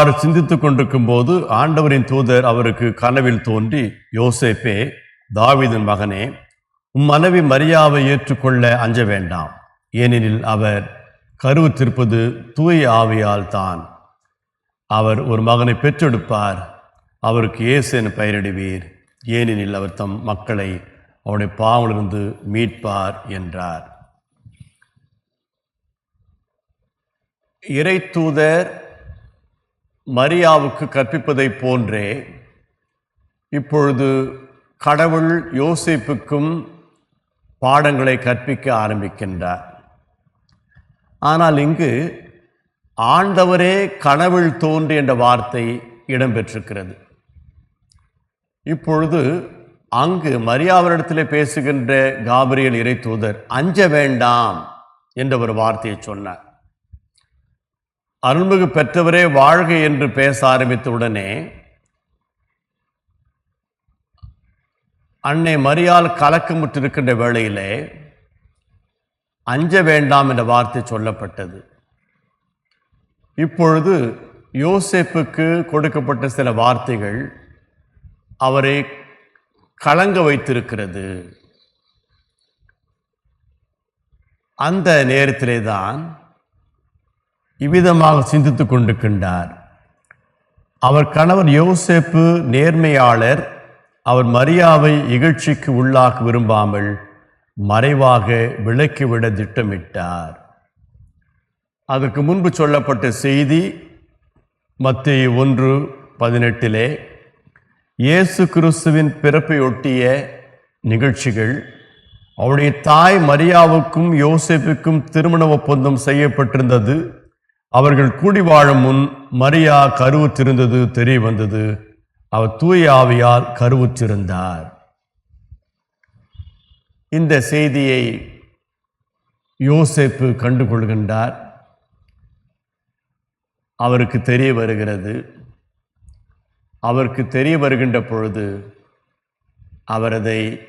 அவ்வாறு சிந்தித்துக் கொண்டிருக்கும் போது ஆண்டவரின் தூதர் அவருக்கு கனவில் தோன்றி யோசேப்பே தாவிதன் மகனே உம் மனைவி மரியாவை ஏற்றுக்கொள்ள அஞ்ச வேண்டாம். ஏனெனில் அவர் கருவுத்திருப்பது தூய ஆவியால் தான். அவர் ஒரு மகனை பெற்றெடுப்பார். அவருக்கு இயேசு என பெயரிடுவீர். ஏனெனில் அவர் தம் மக்களை அவருடைய பாவிலிருந்து மீட்பார் என்றார். இறைத்தூதர் மரியாவுக்கு கற்பிப்பதைப் போன்றே இப்பொழுது கடவுள் யோசிப்புக்கும் பாடங்களை கற்பிக்க ஆரம்பிக்கின்றார். ஆனால் இங்கு ஆண்டவரே கனவில் தோன்றி என்ற வார்த்தை இடம்பெற்றிருக்கிறது. இப்பொழுது அங்கு மரியாவரிடத்தில் பேசுகின்ற காபிரியல் இறை தூதர் அஞ்ச வேண்டாம் என்ற ஒரு வார்த்தையை சொன்னார். அருள்மிகு பெற்றவரே வாழ்க என்று பேச ஆரம்பித்த உடனே அன்னை மரியால் கலக்கமுற்றிருக்கின்ற வேளையிலே அஞ்ச வேண்டாம் என்ற வார்த்தை சொல்லப்பட்டது. இப்பொழுது யோசேப்புக்கு கொடுக்கப்பட்ட சில வார்த்தைகள் அவரை கலங்க வைத்திருக்கிறது. அந்த நேரத்திலே தான் இவ்விதமாக சிந்தித்து கொண்டிருக்கின்றார். அவர் கணவர் யோசேப்பு நேர்மையாளர் அவர் மரியாவை இகழ்ச்சிக்கு உள்ளாக்க விரும்பாமல் மறைவாக விலக்கிவிட திட்டமிட்டார். அதற்கு முன்பு சொல்லப்பட்ட செய்தி மத்திய ஒன்று பதினெட்டிலே இயேசு கிறிஸ்துவின் பிறப்பையொட்டிய நிகழ்ச்சிகள் அவருடைய தாய் மரியாவுக்கும் யோசேப்புக்கும் திருமண ஒப்பந்தம் செய்யப்பட்டிருந்தது. அவர்கள் கூடி வாழும் முன் மரியா கருவுற்றிருந்தது தெரிய வந்தது. அவர் தூய ஆவியால் கருவுற்றிருந்தார் இந்த செய்தியை யோசிப்பு கண்டுகொள்கின்றார். அவருக்கு தெரிய வருகிறது. அவருக்கு தெரிய வருகின்ற பொழுது அவர் அதை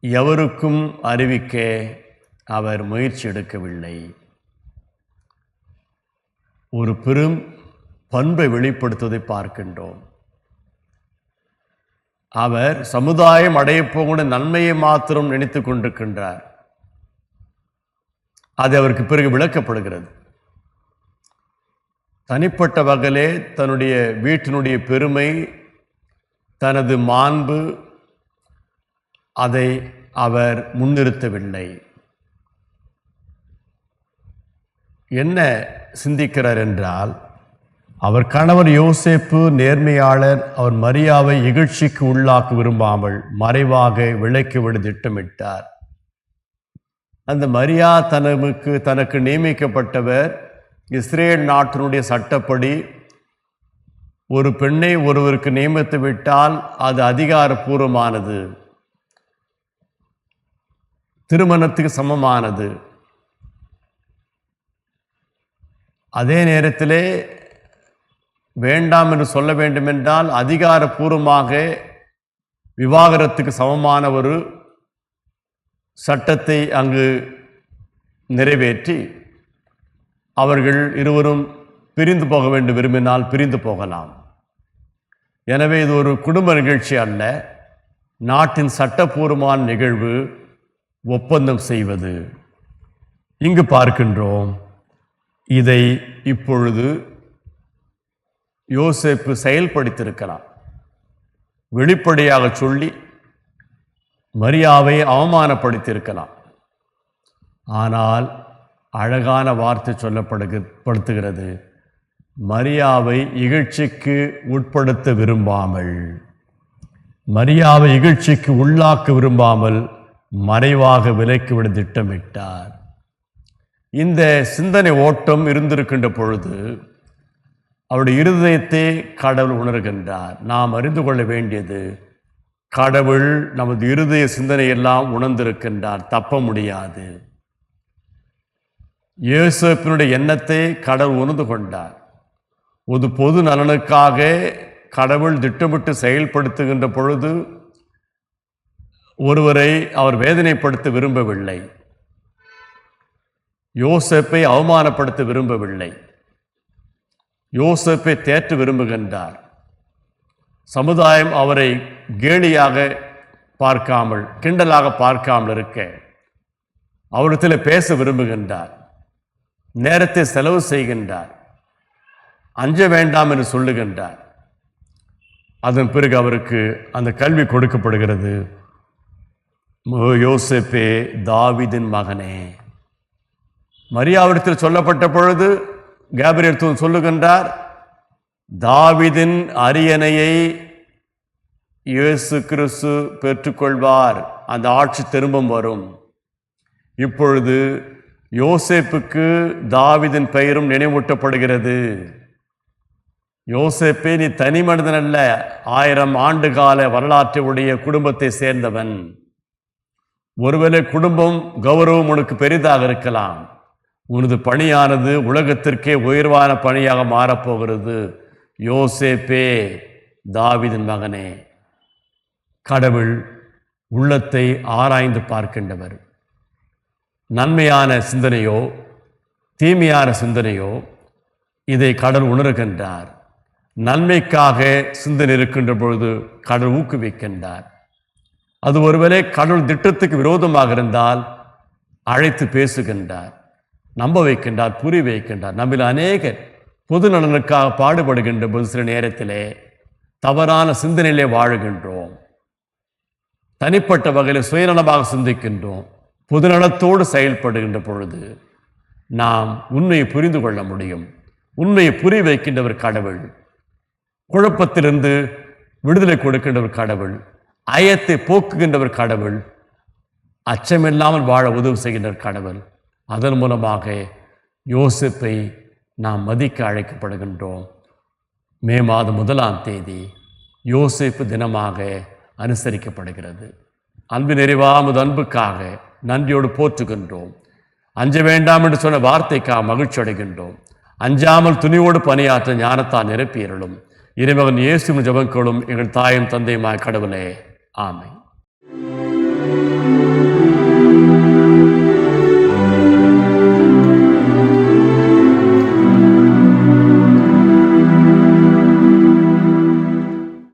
எவருக்கும் அறிவிக்க அவர் முயற்சி எடுக்கவில்லை. ஒரு பெரும் பண்பை வெளிப்படுத்துவதை பார்க்கின்றோம். அவர் சமுதாயம் அடையப் நன்மையை மாத்திரம் நினைத்து கொண்டிருக்கின்றார். அது அவருக்கு பிறகு விளக்கப்படுகிறது. தனிப்பட்ட வகையிலே தன்னுடைய வீட்டினுடைய பெருமை தனது மாண்பு அதை அவர் முன்னிறுத்தவில்லை. என்ன சிந்திக்கிறார் என்றால் அவர் கணவர் யோசேப்பு நேர்மையாளர் அவர் மரியாவை இகழ்ச்சிக்கு உள்ளாக்க விரும்பாமல் மறைவாக விலக்கிவிட திட்டமிட்டார். அந்த மரியா தனக்கு தனக்கு நியமிக்கப்பட்டவர் இஸ்ரேல் நாட்டினுடைய சட்டப்படி ஒரு பெண்ணை ஒருவருக்கு நியமித்து விட்டால் அது அதிகாரப்பூர்வமானது திருமணத்துக்கு சமமானது. அதே நேரத்திலே வேண்டாம் என்று சொல்ல வேண்டுமென்றால் அதிகாரபூர்வமாக விவாகரத்துக்கு சமமான ஒரு சட்டத்தை அங்கு நிறைவேற்றி அவர்கள் இருவரும் பிரிந்து போக வேண்டும் விரும்பினால் பிரிந்து போகலாம். எனவே இது ஒரு குடும்ப நிகழ்ச்சி அல்ல. நாட்டின் சட்டப்பூர்வமான நிகழ்வு ஒப்பந்தம் செய்வது. இங்கு பார்க்கின்றோம். இதை இப்பொழுது யோசேப்பு செயல்படுத்தியிருக்கலாம். வெளிப்படையாக சொல்லி மரியாவை அவமானப்படுத்தியிருக்கலாம். ஆனால் அழகான வார்த்தை சொல்லப்படுகப்படுத்துகிறது மரியாவை இகழ்ச்சிக்கு உட்படுத்த விரும்பாமல் மரியாவை இகழ்ச்சிக்கு உள்ளாக்க விரும்பாமல் மறைவாக விலக்கிவிட திட்டமிட்டார். இந்த சிந்தனை ஓட்டம் இருந்திருக்கின்ற பொழுது அவருடைய இருதயத்தை கடவுள் உணர்கின்றார். நாம் அறிந்து கொள்ள வேண்டியது கடவுள் நமது இருதய சிந்தனையெல்லாம் உணர்ந்திருக்கின்றார். தப்ப முடியாது. இயேசுப்பினுடைய எண்ணத்தை கடவுள் உணர்ந்து கொண்டார். ஒரு பொது நலனுக்காக கடவுள் திட்டமிட்டு செயல்படுத்துகின்ற பொழுது ஒருவரை அவர் வேதனைப்படுத்த விரும்பவில்லை. யோசேப்பை அவமானப்படுத்த விரும்பவில்லை. யோசேப்பை தேற்ற விரும்புகின்றார். சமுதாயம் அவரை கேலியாக பார்க்காமல் கிண்டலாக பார்க்காமல் இருக்க அவரிடத்தில் பேச விரும்புகின்றார். நேரத்தை செலவு செய்கின்றார். அஞ்ச வேண்டாம் என்று சொல்லுகின்றார். அதன் பிறகு அவருக்கு அந்த கல்வி கொடுக்கப்படுகிறது. "மோ- யோசேப்பே மகனே. மரியாவிடத்தில் சொல்லப்பட்ட பொழுது கேபிரியல் தூன் சொல்லுகின்றார் தாவிதின் அரியணையை இயேசு கிறிஸ்து பெற்றுக்கொள்வார். அந்த ஆட்சி திரும்பும் வரும். இப்பொழுது யோசேப்புக்கு தாவிதின் பெயரும் நினைவூட்டப்படுகிறது. யோசேப்பே நீ தனி மனிதன் அல்ல ஆயிரம் ஆண்டு கால வரலாற்றை உடைய குடும்பத்தை சேர்ந்தவன். ஒருவேளை குடும்பம் கௌரவம் உனக்கு பெரிதாக இருக்கலாம். உனது பணியானது உலகத்திற்கே உயர்வான பணியாக மாறப்போகிறது. யோசேப்பே தாவிதன் மகனே கடவுள் உள்ளத்தை ஆராய்ந்து பார்க்கின்றவர். நன்மையான சிந்தனையோ தீமையான சிந்தனையோ இதை கடல் உணர்கின்றார். நன்மைக்காக சிந்தனை இருக்கின்ற பொழுது கடல் ஊக்குவிக்கின்றார். அது ஒருவேளை கடவுள் திட்டத்துக்கு விரோதமாக இருந்தால் அழைத்து பேசுகின்றார். நம்ப வைக்கின்றார் புரிய வைக்கின்றார். நம்மில் அநேகர் பொது நலனுக்காக பாடுபடுகின்ற பொது சில நேரத்திலே தவறான சிந்தனையிலே வாழுகின்றோம். தனிப்பட்ட வகையில் சுயநலமாக சிந்திக்கின்றோம். பொதுநலத்தோடு செயல்படுகின்ற பொழுது நாம் உண்மையை புரிந்து கொள்ள முடியும். உண்மையை புரிய வைக்கின்றவர் கடவுள். குழப்பத்திலிருந்து விடுதலை கொடுக்கின்றவர் கடவுள். அயத்தை போக்குகின்றவர் கடவுள். அச்சமில்லாமல் வாழ உதவி செய்கின்றவர் கடவுள். அதன் மூலமாக யோசிப்பை நாம் மதிக்க அழைக்கப்படுகின்றோம். மே மாதம் முதலாம் தேதி யோசிப்பு தினமாக அனுசரிக்கப்படுகிறது. அன்பு நிறைவாமது அன்புக்காக நன்றியோடு போற்றுகின்றோம். அஞ்ச வேண்டாம் என்று சொன்ன வார்த்தைக்காக மகிழ்ச்சி அடைகின்றோம். அஞ்சாமல் துணிவோடு பணியாற்ற ஞானத்தால் நிரப்பியருளும். இறைமகன் இயேசு ஜபங்களும் எங்கள் தாயும் தந்தையுமாய் கடவுளே. ஆமை